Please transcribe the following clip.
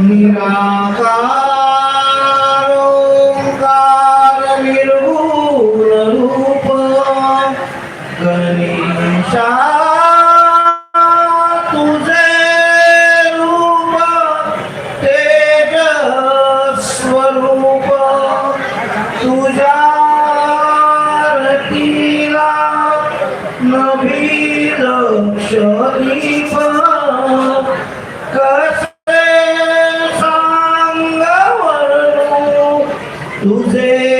निराकार ओंकार निर्गुण रूप गणेशा तुझे रूप तेज स्वरूप तुझ्या रतीला नभी लक्ष दीप. cruzei. É